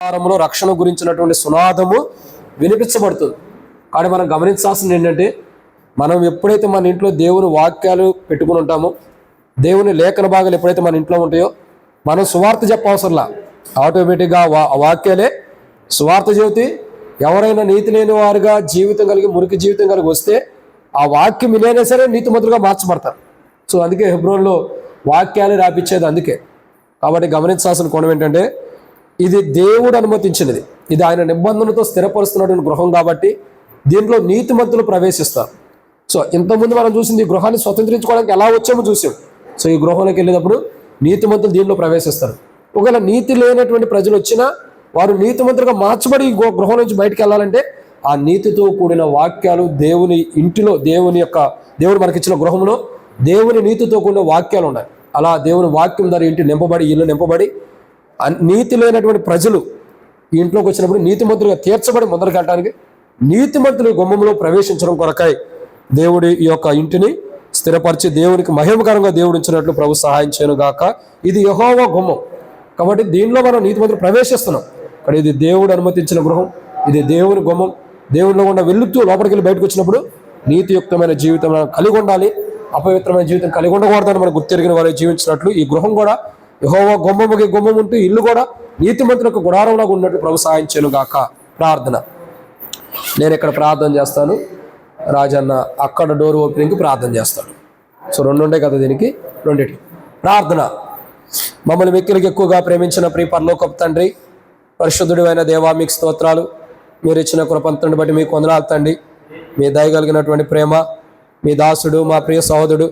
ఆహారంలో రక్షణ గురించినటువంటి సునాదము వినిపించబడుతుంది. కానీ మనం గమనించాల్సింది ఏంటంటే మనం ఎప్పుడైతే మన ఇంట్లో దేవుని వాక్యాలు పెట్టుకుని ఉంటామో దేవుని లేఖన భాగాలు ఎప్పుడైతే మన ఇంట్లో ఉంటాయో మనం సువార్త చెప్పవసరంలా. ఆటోమేటిక్గా వా వాక్యాలే సువార్త జ్యోతి ఎవరైనా నీతి లేని వారుగా జీవితం కలిగి మురికి జీవితం కలిగి వస్తే ఆ వాక్యం వినైనా సరే నీతిమంతులుగా మార్చబడతారు. సో అందుకే హెబ్రోన్లో వాక్యాలు రాపించేది అందుకే. కాబట్టి గమనించాల్సిన కోణం ఏంటంటే ఇది దేవుడు అనుమతించినది. ఇది ఆయన నిబంధనతో స్థిరపరుస్తున్నటువంటి గృహం కాబట్టి దీంట్లో నీతిమంతులు ప్రవేశిస్తారు. సో ఇంతకుముందు మనం చూసింది ఈ గృహాన్ని స్వతంత్రించుకోవడానికి ఎలా వచ్చామో చూసాం. సో ఈ గృహంలోకి వెళ్ళేటప్పుడు నీతిమంతులు దీంట్లో ప్రవేశిస్తారు. ఒకవేళ నీతి లేనటువంటి ప్రజలు వచ్చినా వారు నీతిమంతులుగా మార్చబడి గృహం నుంచి బయటకు వెళ్ళాలంటే ఆ నీతితో కూడిన వాక్యాలు దేవుని ఇంటిలో దేవుని యొక్క దేవుడు మనకిచ్చిన గృహంలో దేవుని నీతితో కూడిన వాక్యాలు ఉన్నాయి. అలా దేవుని వాక్యం ద్వారా ఇంటి నింపబడి ఇల్లు నింపబడి నీతి లేనటువంటి ప్రజలు ఈ ఇంట్లోకి వచ్చినప్పుడు నీతిమంతులుగా తీర్చబడి ముందరకెళ్ళడానికి నీతిమంతులు గుమ్మంలో ప్రవేశించడం కొరకాయి దేవుడి ఈ యొక్క ఇంటిని స్థిరపరిచి దేవునికి మహిమకరంగా దేవుడు ఉంచినట్లు ప్రభు సహాయం చేయను గాక. ఇది యహోవా గుమ్మం. కాబట్టి దీనిలో మనం నీతిమంతులు ప్రవేశిస్తున్నాం. కానీ ఇది దేవుడు అనుమతించిన గృహం. ఇది దేవుని గుమ్మం. దేవుడిలో ఉన్న వెలుగుతూ లోపలికి వెళ్ళి బయటకు వచ్చినప్పుడు నీతియుక్తమైన జీవితం మనం కలిగి ఉండాలి. అపవిత్రమైన జీవితం కలిగి ఉండకూడదని మనం గుర్తెరిగిన వారు జీవించినట్లు ఈ గృహం కూడా యహోవా గుమ్మముకి గుమ్మం ఉంటూ ఇల్లు కూడా నీతిమంతులకు గుడారంలాగా ఉన్నట్టు ప్రభు సహాయం గాక ప్రార్థన. నేను ఇక్కడ ప్రార్థన చేస్తాను. రాజన్న అక్కడ డోర్ ఓపెనింగ్కి ప్రార్థన చేస్తాడు. సో రెండు ఉండే కదా దీనికి? రెండిటి. ప్రార్థన. మమ్మల్ని మిక్కిలికి ఎక్కువగా ప్రేమించిన ప్రియ పరలోకపు తండ్రి పరిశుద్ధుడు అయిన దేవా మీకు స్తోత్రాలు. మీరు ఇచ్చిన కృపంతుని బట్టి మీకు వందనాలు తండ్రి. మీ దయగలిగినటువంటి ప్రేమ మీ దాసుడు మా ప్రియ సహోదరుడు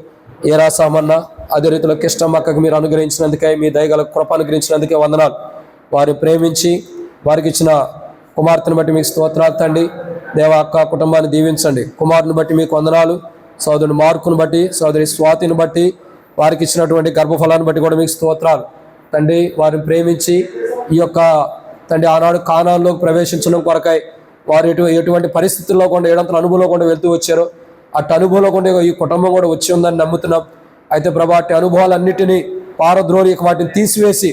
ఏరా సామన్న అదే రీతిలో కిష్టమ్మక్కకి మీరు అనుగ్రహించినందుకే మీ దయగల కృప అనుగ్రహించినందుకే వందనాలు. వారిని ప్రేమించి వారికి ఇచ్చిన కుమార్తెను బట్టి మీకు స్తోత్రాలు తండి దేవ అక్క కుటుంబాన్ని దీవించండి. కుమారుని బట్టి మీకు వందనాలు. సోదరుడు మార్కును బట్టి సోదరి స్వాతిని బట్టి వారికి ఇచ్చినటువంటి గర్భఫలాన్ని బట్టి కూడా మీకు స్తోత్రాలు. తండ్రి వారిని ప్రేమించి ఈ యొక్క తండ్రి ఆనాడు కానాల్లోకి ప్రవేశించడం కొరకై వారు ఎటు ఎటువంటి పరిస్థితుల్లో కూడా ఏడంతల అనుభవంలో కూడా వెళ్తూ వచ్చారో అటు అనుభవంలో కూడా ఈ కుటుంబం కూడా వచ్చి ఉందని నమ్ముతున్నాం. అయితే ప్రభా అట్టి అనుభవాలన్నిటినీ పారద్రోలి వాటిని తీసివేసి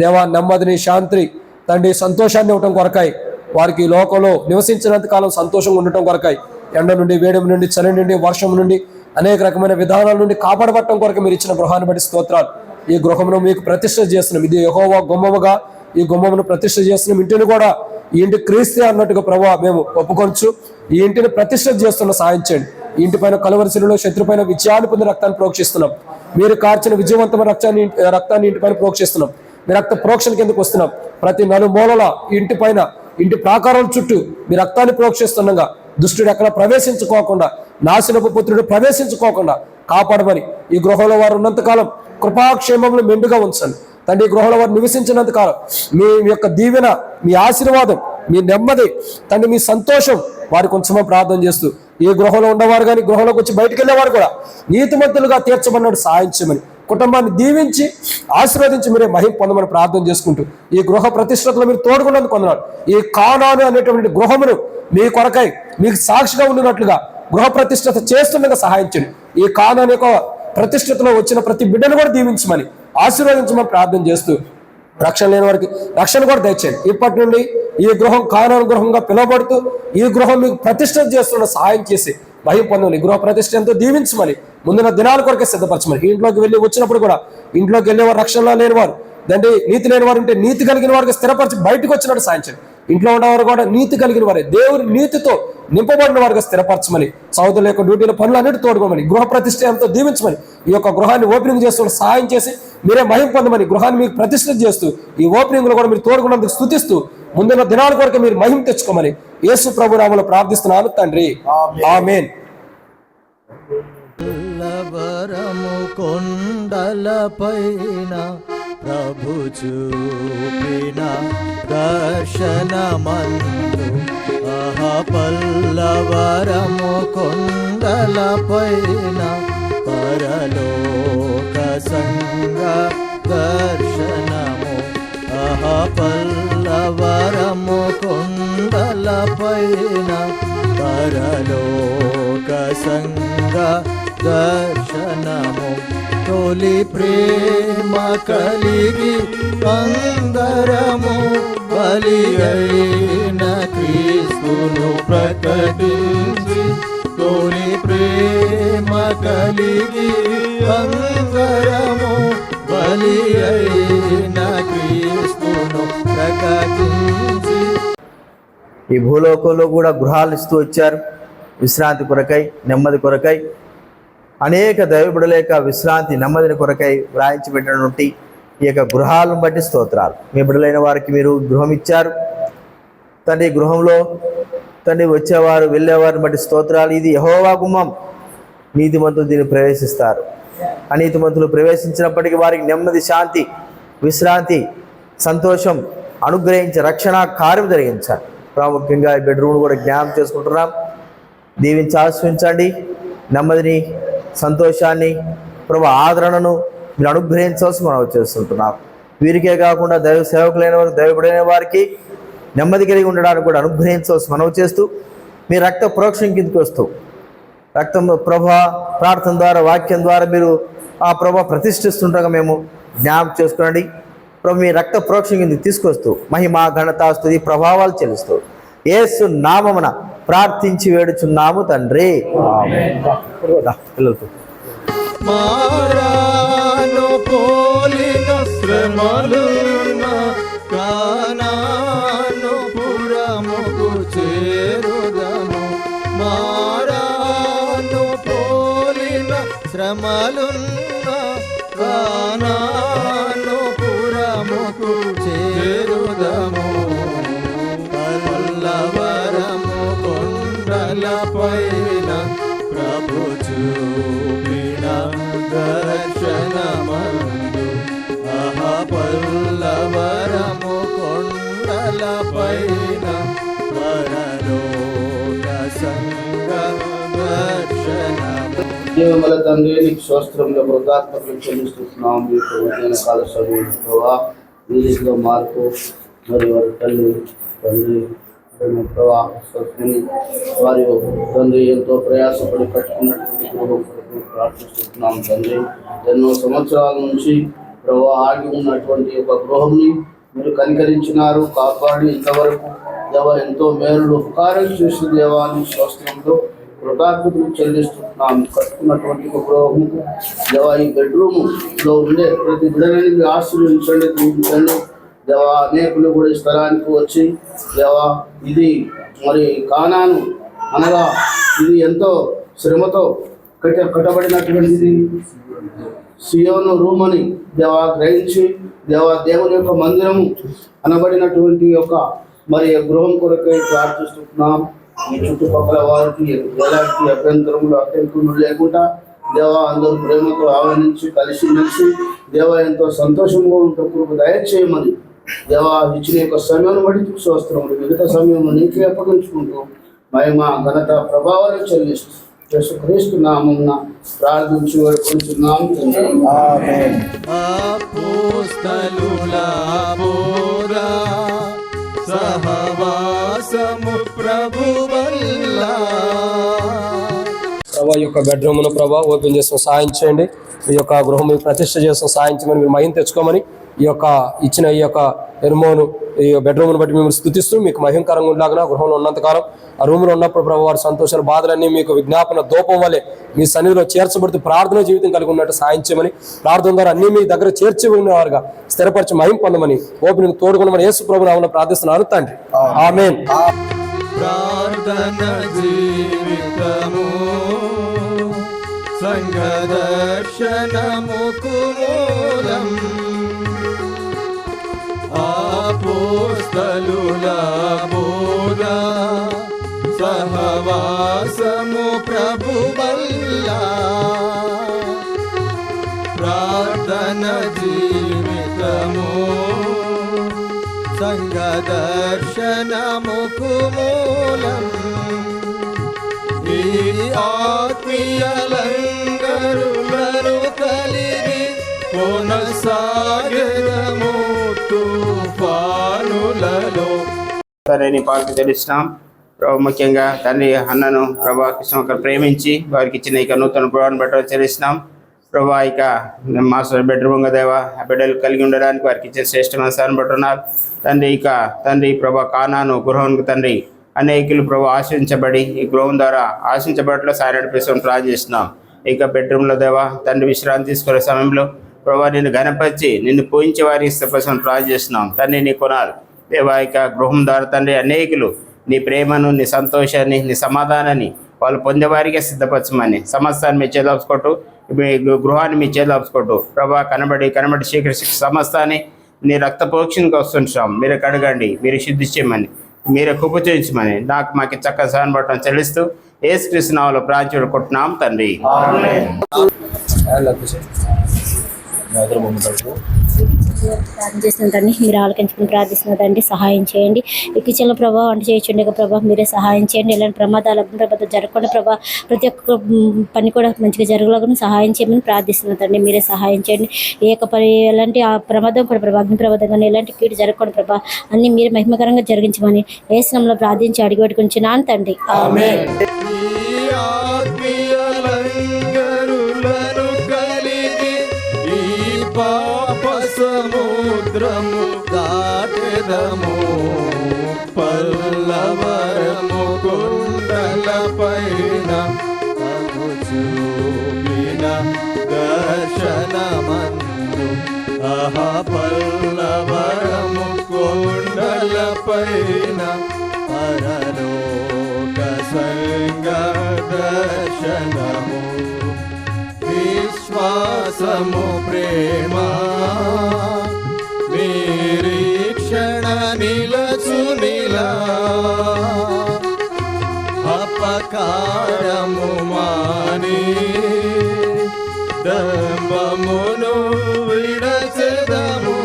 దేవా నెమ్మదిని శాంతి తండ్రి సంతోషాన్ని ఇవ్వటం కొరకాయి వారికి లోకంలో నివసించినంత కాలం సంతోషంగా ఉండటం కొరకాయి ఎండ నుండి వేడిమి నుండి చలి నుండి వర్షం నుండి అనేక రకమైన విధానాల నుండి కాపాడబట్టడం కొరకు మీరు ఇచ్చిన గృహాన్ని బట్టి స్తోత్రాలు. ఈ గృహమును మీకు ప్రతిష్ఠ చేస్తున్నాం. ఇది యహోవా గుమ్మముగా ఈ గుమ్మమును ప్రతిష్ఠ చేస్తున్నాం. ఇంటిని కూడా ఈ ఇంటి క్రీస్తే అన్నట్టుగా ప్రభావ మేము ఒప్పుకొనచ్చు ఈ ఇంటిని ప్రతిష్ఠ చేస్తున్న సాయం చేయండి. ఇంటి పైన కలవరిశిలో శత్రుపైన విజయాన్ని పొందిన రక్తాన్ని ప్రోక్షిస్తున్నాం. మీరు కార్చిన విజయవంతమైన రక్తాన్ని రక్తాన్ని ఇంటిపైన ప్రోక్షిస్తున్నాం. మీ రక్త ప్రోక్షణ కిందకు వస్తున్నాం? ప్రతి నలుమూలల ఇంటి పైన ఇంటి ప్రాకారం చుట్టూ మీ రక్తాన్ని ప్రోక్షిస్తుండగా దుష్టుడు ఎక్కడ ప్రవేశించుకోకుండా నాశనపు పుత్రుడు ప్రవేశించుకోకుండా కాపాడమని ఈ గృహంలో వారు ఉన్నంతకాలం కృపాక్షేమంలో మెండుగా ఉంచండి. తండ్రి ఈ గృహంలో వారు నివసించినంతకాలం మీ యొక్క దీవెన మీ ఆశీర్వాదం మీ నెమ్మది తండ్రి మీ సంతోషం వారి కొంచెమో ప్రార్థన చేస్తూ ఈ గృహంలో ఉన్నవారు కానీ గృహంలోకి వచ్చి బయటకు వెళ్ళేవారు కూడా నీతిమంతులుగా తీర్చమన్నాడు సాయం చేయమని. కుటుంబాన్ని దీవించి ఆశీర్వదించి మీరే మహిం పొందమని ప్రార్థన చేసుకుంటూ ఈ గృహ ప్రతిష్టతలో మీరు తోడుకున్నందుకు పొందనాడు ఈ కానాను అనేటువంటి గృహమును మీ కొరకై మీకు సాక్షిగా ఉండినట్లుగా గృహ ప్రతిష్టత చేస్తుండగా సహాయించండి ఈ కానాను యొక్క ప్రతిష్టతలో వచ్చిన ప్రతి బిడ్డను కూడా దీవించమని ఆశీర్వదించమని ప్రార్థన చేస్తూ రక్షణ లేని వారికి రక్షణ కూడా దయచేయండి. ఇప్పటి నుండి ఈ గృహం కానూరు గృహంగా పిలువబడుతూ ఈ గృహం మీకు ప్రతిష్ట చేస్తున్న సహాయం చేసి మహిమ పొందని గృహ ప్రతిష్ట ఎంతో దీవించమని ముందున్న దినాల కొరకే సిద్ధపరచమని. ఇంట్లోకి వెళ్ళి వచ్చినప్పుడు కూడా ఇంట్లోకి వెళ్ళేవారు రక్షణలో లేనివారు. దండి నీతి లేని వారు ఉంటే నీతి కలిగిన వారికి స్థిరపరిచి బయటకు వచ్చినట్టు సాయించండి ఇంట్లో ఉన్నవారు కూడా నీతి కలిగిన వారే. దేవుని నీతితో నింపబడిన వారికి స్థిరపరచమని సౌదరుల యొక్క డ్యూటీల పనులు అన్నిటి తోడుకోమని గృహ ప్రతిష్ట ఎంతో దీవించమని ఈ యొక్క గృహాన్ని ఓపెనింగ్ చేస్తున్న సహాయం చేసి మీరే మహిం పొందమని గృహాన్ని మీకు ప్రతిష్ఠ చేస్తూ ఈ ఓపెనింగ్లో కూడా మీరు తోడుకున్నందుకు స్థుతిస్తూ ముందున్న దినాల కొరకు మీరు మహిమ తెచ్చుకోమని యేసు ప్రభు నామలో ప్రార్థిస్తున్నాను తండ్రి. ఆమేన్. కొండలపైన ప్రభు చూపిన దర్శనమందు అహపల్లవరము కొండలపైన పరలోక సంగ దర్శనము అహపల్లవరము కొండలపైన పరలోక సంగ దర్శనము. తొలి ప్రేమ కలిగి అందరము బలి అయిన క్రీస్తును ప్రకటించి తొలి ప్రేమ కలిగి అందరము బలి అయిన క్రీస్తును ప్రకటించి ఈ భూలోకంలో కూడా గృహాలు ఇస్తూ వచ్చారు. విశ్రాంతి కొరకై నెమ్మది కొరకై అనేక దైవబుడుల యొక్క విశ్రాంతి నెమ్మదిని కొరకై వ్రాయించి పెట్టినటువంటి ఈ యొక్క గృహాలను బట్టి స్తోత్రాలు. మీ బిడ్డలైన వారికి మీరు గృహం ఇచ్చారు. తండ్రి గృహంలో తండ్రి వచ్చేవారు వెళ్ళేవారిని బట్టి స్తోత్రాలు. ఇది యహోవా గుమ్మం. నీతిమంతులు దీన్ని ప్రవేశిస్తారు. అనీతిమంతులు ప్రవేశించినప్పటికీ వారికి నెమ్మది శాంతి విశ్రాంతి సంతోషం అనుగ్రహించి రక్షణ కార్యం జరిగించాలి. ప్రాముఖ్యంగా ఈ బెడ్రూమ్ కూడా జ్ఞానం చేసుకుంటున్నాం. దీవించి ఆశ్రయించండి. నెమ్మదిని సంతోషాన్ని ప్రభు ఆదరణను మీరు అనుగ్రహించవలసి మనం చేస్తుంటున్నాం. వీరికే కాకుండా దైవ సేవకులైన వారు దైవబడైన వారికి నెమ్మది కలిగి ఉండడానికి కూడా అనుగ్రహించవలసి మనం చేస్తూ మీ రక్త ప్రోక్షం కిందకి వస్తూ రక్తం ప్రభ ప్రార్థన ద్వారా వాక్యం ద్వారా మీరు ఆ ప్రభ ప్రతిష్ఠిస్తుండగా మేము జ్ఞాపకం చేసుకోండి. ప్రభు మీ రక్త ప్రోక్షం కిందకి తీసుకొస్తూ మహిమ ఘనత ప్రభావాలు చెల్లిస్తూ ఏసు నామమున ప్రార్థించి వేడుచున్నాము తండ్రి. పిల్లలతో. పోలిన శ్రమలున్న శ్రమలున్న ప్రేమల తండ్రి నీకు స్వస్త్రంలో కృతాత్మకులు చెల్లిస్తున్నాం మీకు ఉద్యాన కాల సమయం ఇంగ్లీష్లో మార్పు మరి వారి తల్లి తండ్రి ప్రేమ ప్రభా వారి తండ్రి ఎంతో ప్రయాసపడి కట్టుకున్నటువంటి గృహం కొరకు ప్రార్థిస్తున్నాం తండ్రి. ఎన్నో సంవత్సరాల నుంచి ప్రభా ఆగి ఉన్నటువంటి ఒక గృహంని మీరు కనికరించినారు కాపాడి ఇంతవరకు దేవ ఎంతో మేలు ఉపకారం చేసిన దేవాన్ని స్వస్థంలో కృతజ్ఞతలు చెల్లిస్తున్నాం కట్టుకున్నటువంటి ఒక గృహముకు దేవా ఈ బెడ్రూమ్లో ఉండే ప్రతి బిడ్డని మీరు ఆశీర్వదించండి దీవించండి. దేవా అనేకులు కూడా ఈ స్థలానికి వచ్చి దేవా ఇది మరి కానాను అనగా ఇది ఎంతో శ్రమతో కట్ట కట్టబడినటువంటిది. సియోను రూమ్ అని దేవా గ్రహించి దేవా దేవుని యొక్క మందిరము అనబడినటువంటి యొక్క మరి గృహం కొరకై ప్రార్థిస్తున్నాం. ఈ చుట్టుపక్కల వారికి ఎలాంటి అభ్యంతరములు అభ్యంతరములు లేకుండా దేవా అందరూ ప్రేమతో ఆహ్వానించి కలిసి మెలిసి దేవా ఎంతో సంతోషంగా ఉంటూ దయచేయమని దేవా ఇచ్చిన యొక్క సమయం బట్టి చూస్తున్నాడు మిగతా సమయం నీకే అప్పగించుకుంటూ మహిమ ఘనత ప్రభావాలు చెల్లిస్తూ యేసుక్రీస్తు నామమున ప్రార్థించి వేడుకుంటున్నాం సహవాసము ప్రభా ఈ యొక్క బెడ్రూమ్ను ప్రభా ఓపెన్ చేసిన సాయం చేయండి. ఈ యొక్క గృహం ప్రతిష్ట చేస్తాం సాయం చేయమని మీరు మహిమ తెచ్చుకోమని ఈ యొక్క ఇచ్చిన ఈ యొక్క ఎరుమోను ఈ బెడ్రూమ్ను బట్టి మేము స్థుతిస్తూ మీకు మహిమకరంగా ఉండలాగిన గృహంలో ఉన్నంతకాలం ఆ రూమ్లో ఉన్నప్పుడు ప్రభు వారి సంతోషాల బాధలన్నీ మీకు విజ్ఞాపన దూపం వల్లే మీ సన్నిధిలో చేర్చబడుతూ ప్రార్థన జీవితం కలిగి ఉన్నట్టు సాయం చేయమని ప్రార్థన ద్వారా అన్ని మీ దగ్గర చేర్చి ఉన్నవారుగా స్థిరపరిచి మహిం పొందమని ఓపెన్ తోడుకుని యేసు ప్రభు నామమున ప్రార్థిస్తున్నారు తండ్రి. ఆమెన్. ప్రార్థన दर्शनम कुमूलम् सहवासमु मोला प्रार्थनजीवितमो। प्रभुमल्ला आत्मीयलै కొనసాగదము తుఫానులలో సరే నీ పాలకు తెలుస్తాం. ప్రభు ముఖ్యంగా తండ్రి అన్నను ప్రభా కృష్ణ ప్రేమించి వారికి ఇచ్చిన ఇక నూతన ప్రభావం బట్టి చెల్లిస్తున్నాం ప్రభా ఇక మాస్టర్ బెడ్రూమ్ దేవా ఆ బిడ్డలు కలిగి ఉండడానికి వారికి ఇచ్చిన శ్రేష్టమైన స్థానం పెట్టున్నారు తండ్రి ఇక తండ్రి ప్రభా కానాను గృహం తండ్రి. అనేకులు ప్రభు ఆశించబడి ఈ గృహం ద్వారా ఆశించబడిలో సాయి నడిపిస్తాం ప్లాన్ చేస్తున్నాం. ఇక బెడ్రూమ్లో దేవా తండ్రి విశ్రాంతి తీసుకునే సమయంలో ప్రభా నిన్ను గణపరిచి నిన్ను పోయించే వారికి ఇష్టపరచని ప్రార్థన చేస్తున్నాం తండ్రి నీ కొనాలి దేవా ఇక గృహం ద్వారా తండ్రి అనేకులు నీ ప్రేమను నీ సంతోషాన్ని నీ సమాధానాన్ని వాళ్ళు పొందేవారికే సిద్ధపరచమని సమస్తాన్ని మీ చేదలుచుకోటు మీ గృహాన్ని మీ చేదలుచుకోటు ప్రభా కనబడి కనబడి శీఘ్ర శిక్ష సమస్తాన్ని నీ రక్త పోక్షణకి వస్తుంటాం. మీరు కడగండి మీరు శుద్ధి చేయమని మీరే కృప చేయించమని నాకు మాకు చక్కగా సహాయం పడటం చెల్లిస్తూ ఏసు కృష్ణావులో ప్రాచుడు కొట్టున్నాం తండ్రి తండ్రి మీరు ఆలకించుకుని ప్రార్థిస్తున్న తండ్రి సహాయం చేయండి. ఈ కిచెన్లో ప్రభావ వంట చేయించండి ప్రభావ మీరే సహాయం చేయండి. ఇలాంటి ప్రమాదాలు ప్రభావం జరగకుండా ప్రభావ ప్రతి ఒక్క పని కూడా మంచిగా జరగలాగా సహాయం చేయమని ప్రార్థిస్తున్న తండ్రి మీరే సహాయం చేయండి. ఏ యొక్క పని ఎలాంటి ఆ ప్రమాదం కూడా ప్రభావ అగ్ని ప్రమాదం కానీ ఎలాంటి కీడు జరగకుండా ప్రభావ అన్ని మీరు మహిమకరంగా జరిగించమని ఏ స్నంలో ప్రార్థించి అడిగి పెట్టుకుంటున్నాను తండ్రి. పాప సముద్రము దాటెదము పల్లవరము కుండల పైన చూపిన దర్శనమందు. అహ పల్లవరము కుండల పైన అరలోక సంగ దర్శనము. విశ్వాసము ప్రేమ. నిరీక్షణ నిలచునిలా అపకారము మాని. దంబమును విడచదము.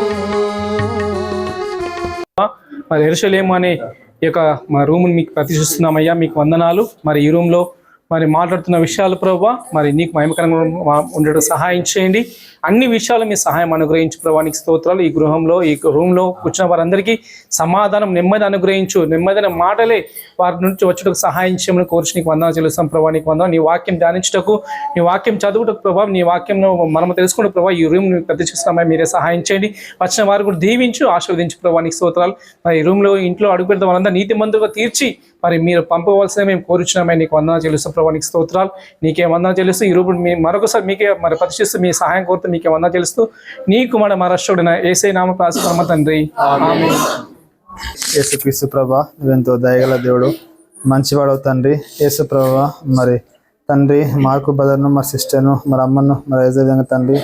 మరి ఎరుసలేము అనే ఈ యొక్క మా రూమ్ని మీకు ప్రతిష్ఠిస్తున్నామయ్యా. మీకు వందనాలు. మరి ఈ రూమ్లో మరి మాట్లాడుతున్న విషయాలు ప్రభావ మరి నీకు మహిమకరంగా ఉండడం సహాయం చేయండి. అన్ని విషయాలు మీ సహాయం అనుగ్రహించు ప్రభానికి స్తోత్రాలు. ఈ గృహంలో ఈ రూమ్లో కూర్చున్న వారందరికీ సమాధానం నెమ్మది అనుగ్రహించు. నెమ్మదిన మాటలే వారి నుంచి వచ్చుటకు సహాయం చేయమని కోర్చి నీకు వందన చెల్లిస్తాం ప్రభా నీకు వందనాలు. నీ వాక్యం ధ్యానించటకు నీ వాక్యం చదువుటకు ప్రభావ నీ వాక్యం మనం తెలుసుకుంటే ప్రభావ ఈ రూమ్ ప్రతిష్ఠిస్తామని మీరే సహాయం చేయండి. వచ్చిన వారు కూడా దీవించు ఆశీర్వదించు ప్రభావ నీకు స్తోత్రాలు. మరి ఈ రూమ్లో ఇంట్లో అడుగు పెడతాం వారందరూ నీతి మందుగా తీర్చి మరి మీరు పంపవలసిన మేము కోరుచున్నామని నీకు వందనాలు చెల్లిస్తాం ప్రభావ నీకు స్తోత్రాలు. నీకే వందనాలు చెల్లిస్తూ ఈ రూపు మీ మరొకసారి మీకే మరి ప్రతిష్ఠిస్తూ మీ సహాయం కోరుతూ మీకే వందనాలు చెల్లిస్తూ నీకు మన మరష్టుడిన ఏసై నామ ప్రాసపరమ తండ్రి. ఆమేన్. యేసుక్రీస్తు ప్రభా నువ్వెంతో దయగల దేవుడు మంచివాడవు తండ్రి. యేసు ప్రభా మరి తండ్రి మార్కు బ్రదర్ను మా సిస్టర్ను మరి అమ్మను మరి అదే విధంగా తండ్రి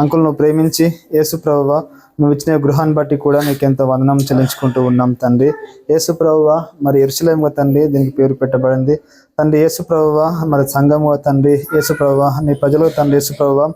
అంకుల్ నువ్వు ప్రేమించి యేసు ప్రభా నువ్వు ఇచ్చిన గృహాన్ని బట్టి కూడా నీకు ఎంతో వందనం చెల్లించుకుంటూ ఉన్నాం తండ్రి. యేసు ప్రభువా మరి ఎరుసలేముగా తండ్రి దీనికి పేరు పెట్టబడింది. తండ్రి యేసు ప్రభువ మరి సంఘముగా తండ్రి యేసు ప్రభువా నీ ప్రజలు తండ్రి యేసు ప్రభువా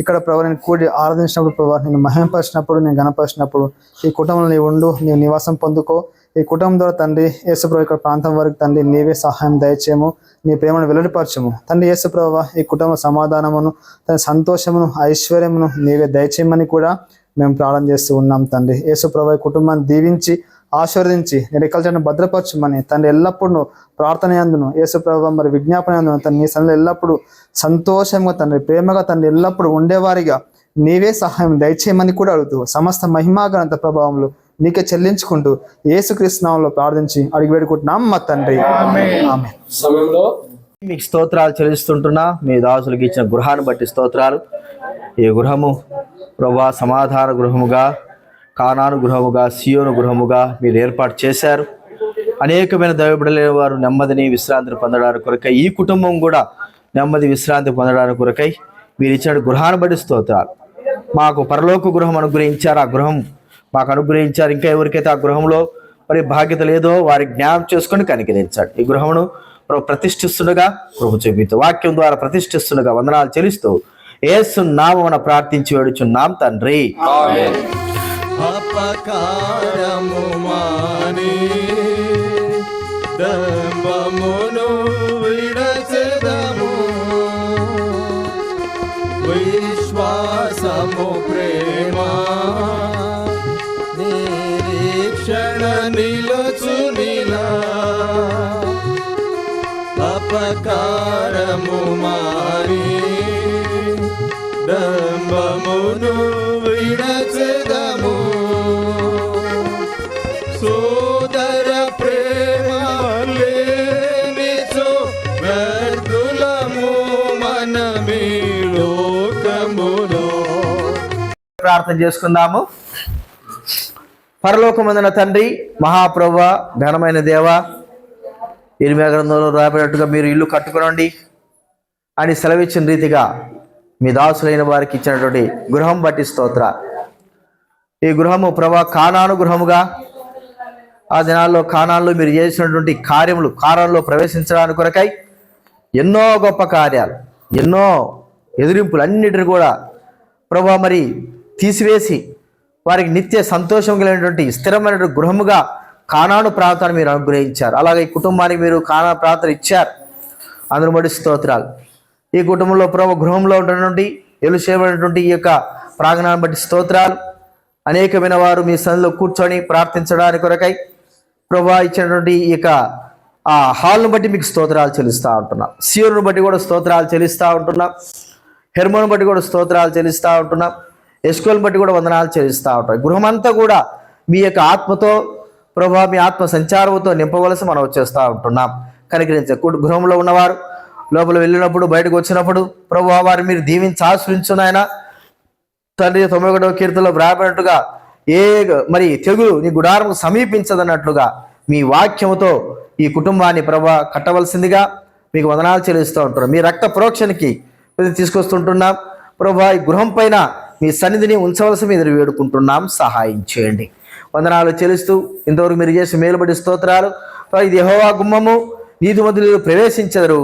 ఇక్కడ ప్రభావ నేను కూడి ఆరాధించినప్పుడు ప్రభావ నేను మహింపరిచినప్పుడు నేను గణపరిచినప్పుడు ఈ కుటుంబంలో నీవు ఉండు నీవు నివాసం పొందుకో. ఈ కుటుంబం ద్వారా తండ్రి యేసుప్రభు ఇక్కడ ప్రాంతం వరకు తండ్రి నీవే సహాయం దయచేయము నీ ప్రేమను వెల్లడిపరచము తండ్రి యేసుప్రభు ఈ కుటుంబ సమాధానమును తన సంతోషమును ఐశ్వర్యమును నీవే దయచేయమని కూడా మేము ప్రార్థన చేస్తూ ఉన్నాం తండ్రి. యేసుప్రభు ఈ కుటుంబాన్ని దీవించి ఆశీర్వదించి నిరకల్చని భద్రపరచమని తండ్రి ఎల్లప్పుడూ ప్రార్థన అందును యేసుప్రభు మరి విజ్ఞాపన అందును తన నీ సన్నిధిలో ఎల్లప్పుడూ సంతోషంగా తండ్రి ప్రేమగా తండ్రి ఎల్లప్పుడూ ఉండేవారిగా నీవే సహాయం దయచేయమని కూడా అడుగుతూ సమస్త మహిమాగనంత ప్రభావంలో నీకే చెల్లించుకుంటూ యేసుక్రీస్తునామంలో ప్రార్థించి అడిగి వేడుకుంటున్నాం మా తండ్రి. సమయంలో మీకు స్తోత్రాలు చెల్లిస్తుంటున్నా. మీ దాసులకు ఇచ్చిన గృహాన్ని బట్టి స్తోత్రాలు. ఈ గృహము ప్రభా సమాధాన గృహముగా కానాను గృహముగా సియోను గృహముగా మీరు ఏర్పాటు చేశారు. అనేకమైన దైవబిడలేని వారు నెమ్మదిని విశ్రాంతిని పొందడానికి కొరకై ఈ కుటుంబం కూడా నెమ్మది విశ్రాంతి పొందడానికి కొరకై మీరు ఇచ్చిన గృహాన్ని బట్టి స్తోత్రాలు. మాకు పరలోక గృహం అనుగ్రహించారు ఆ గృహం మాకు అనుగ్రహించారు. ఇంకా ఎవరికైతే ఆ గృహంలో మరి బాధ్యత లేదో వారి జ్ఞానం చేసుకొని కనికరించాడు ఈ గృహమును ప్రతిష్ఠిస్తుండగా ప్రభు చూపిస్తూ వాక్యం ద్వారా ప్రతిష్ఠిస్తుండగా వందనాలు చెల్లిస్తూ ఏసు నామమున ప్రార్థించి వేడుచున్నాం తండ్రి. అపకారము మాని దంబమును విడచెదము విశ్వాసము ప్రేమ నిరీక్షణ నిలచునిలా అపకారము మాని కుటుంబమును విడచెదము. సోదర ప్రేమ లేనిచో వ్యర్థులము మనమీ లోకములో ప్రార్థన చేసుకుందాము. పరలోకమందున తండ్రి మహాప్రభ ఘనమైన దేవ ఇరిమే గ్రంథంలో రాబడినట్టుగా మీరు ఇల్లు కట్టుకునండి అని సెలవిచ్చిన రీతిగా మీ దాసులైన వారికి ఇచ్చినటువంటి గృహం బట్టి స్తోత్ర. ఈ గృహము ప్రభా కానాను గృహముగా ఆ దినాల్లో కానాల్లో మీరు చేసినటువంటి కార్యములు కారాల్లో ప్రవేశించడానికి కొరకై ఎన్నో గొప్ప కార్యాలు ఎన్నో ఎదిరింపులు అన్నిటిని కూడా ప్రభా మరి తీసివేసి వారికి నిత్య సంతోషం కలిగినటువంటి స్థిరమైనటువంటి గృహముగా కానాను ప్రాంతాన్ని మీరు అనుగ్రహించారు. అలాగే ఈ కుటుంబానికి మీరు కానా ప్రాంతం ఇచ్చారు. అందరూ మడి స్తోత్రాలు. ఈ కుటుంబంలో ప్రభు గృహంలో ఉన్నటువంటి ఎలుచేపడినటువంటి ఈ యొక్క ప్రాంగణాన్ని బట్టి స్తోత్రాలు. అనేకమైన వారు మీ సన్నిలో కూర్చొని ప్రార్థించడానికి కొరకై ప్రభా ఇచ్చినటువంటి ఈ యొక్క ఆ హాల్ను బట్టి మీకు స్తోత్రాలు చెల్లిస్తూ ఉంటున్నాం. సీరును బట్టి కూడా స్తోత్రాలు చెల్లిస్తూ ఉంటున్నాం. హెర్మోన్ బట్టి కూడా స్తోత్రాలు చెల్లిస్తూ ఉంటున్నాం. ఎస్కోల్ని బట్టి కూడా వందనాలు చెల్లిస్తూ ఉంటాం గృహమంతా కూడా మీ యొక్క ఆత్మతో ప్రభా మీ ఆత్మ సంచారంతో నింపవలసి మనం వచ్చేస్తూ ఉంటున్నాం. కనికరించే కుటు- గృహంలో ఉన్నవారు లోపల వెళ్ళినప్పుడు బయటకు వచ్చినప్పుడు ప్రభు వారిని మీరు దీవించి ఆశ్రయించున్నాయన తండ్రి తొంభై ఒకటో కీర్తనలో వ్రాయబడినట్టుగా ఏ మరి తెగులు నీ గుడారం సమీపించదన్నట్లుగా మీ వాక్యముతో ఈ కుటుంబాన్ని ప్రభా కట్టవలసిందిగా మీకు వందనాలు చెల్లిస్తూ ఉంటారు. మీ రక్త ప్రోక్షణకి తీసుకొస్తుంటున్నాం. ప్రభా ఈ గృహం పైన మీ సన్నిధిని ఉంచవలసి మీద వేడుకుంటున్నాం. సహాయం చేయండి. వందనాలు చెల్లిస్తూ ఇంతవరకు మీరు చేసి మేలుబడి స్తోత్రాలు. ఇది యహోవా గుమ్మము. నీతిమంతులు ప్రవేశించరు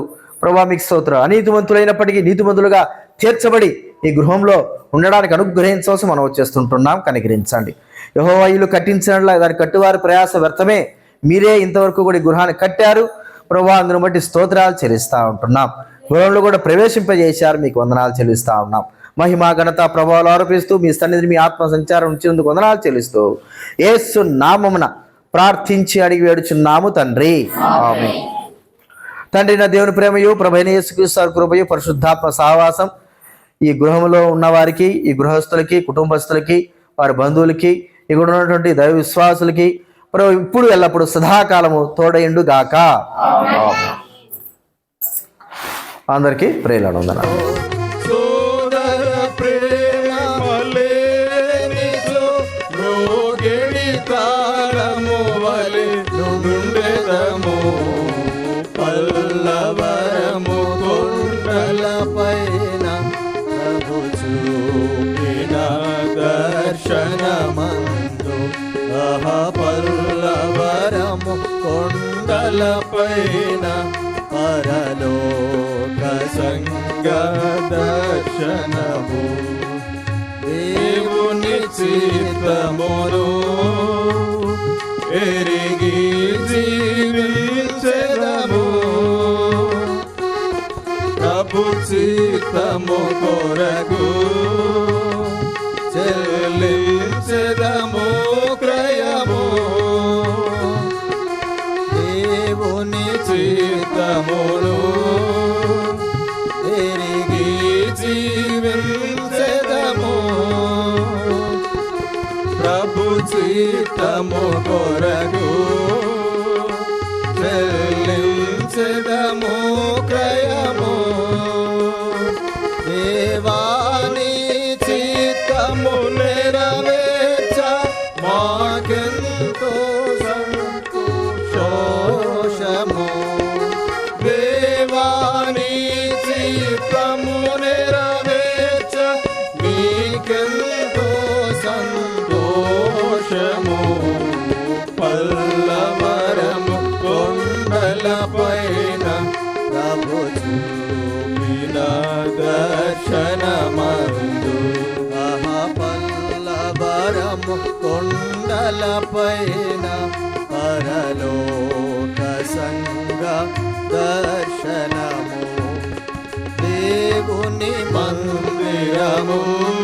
ప్రభా మీకు స్తోత్రం. అనీతిమంతులైనప్పటికీ నీతిమంతులుగా తీర్చబడి ఈ గృహంలో ఉండడానికి అనుగ్రహించవలసి మనం వచ్చేస్తుంటున్నాం. కనికరించండి. యహోవాయులు ఇల్లు కట్టించినట్ల దాని కట్టువారి ప్రయాస వ్యర్థమే. మీరే ఇంతవరకు కూడా ఈ గృహాన్ని కట్టారు. ప్రభా అందును బట్టి స్తోత్రాలు చెల్లిస్తూ ఉంటున్నాం. గృహంలో కూడా ప్రవేశింపజేశారు. మీకు వందనాలు చెల్లిస్తూ ఉన్నాం. మహిమ ఘనత ప్రభావాలు ఆరోపిస్తూ మీ సన్నిధిని మీ ఆత్మ సంచారం ఉంచినందుకు వందనాలు చెల్లిస్తూ ఏసు నామమున ప్రార్థించి అడిగి వేడుచున్నాము తండ్రి. ఆమె తండ్రి నా దేవుని ప్రేమయు ప్రభైన యేసుక్రీస్తు కృపయు పరిశుద్ధాత్మ సహవాసం ఈ గృహంలో ఉన్న వారికి ఈ గృహస్థులకి కుటుంబస్తులకి వారి బంధువులకి ఇక్కడ ఉన్నటువంటి దైవ విశ్వాసులకి ప్రభు ఇప్పుడు ఎల్లప్పుడు సదాకాలము తోడయండు గాక. అందరికీ ప్రేరణ ఉందన్నారు సోదర ప్రేమ లేనిచో రోగిణి తాళము వలె నుండెదము పల్లవరము కొండల పైన ప్రభు చూపిన దర్శనమందు అహ పల్లవరము కొండల పైన పరలోక సంగ దర్శనము దేవుని చిత్తమును ఎరిగి చిత్తము కొరకు. చెల్లించదము క్రయము. దేవుని చిత్తమును తిరిగి జీవించదము. ప్రభు చిత్తము కొరకు. మందిరము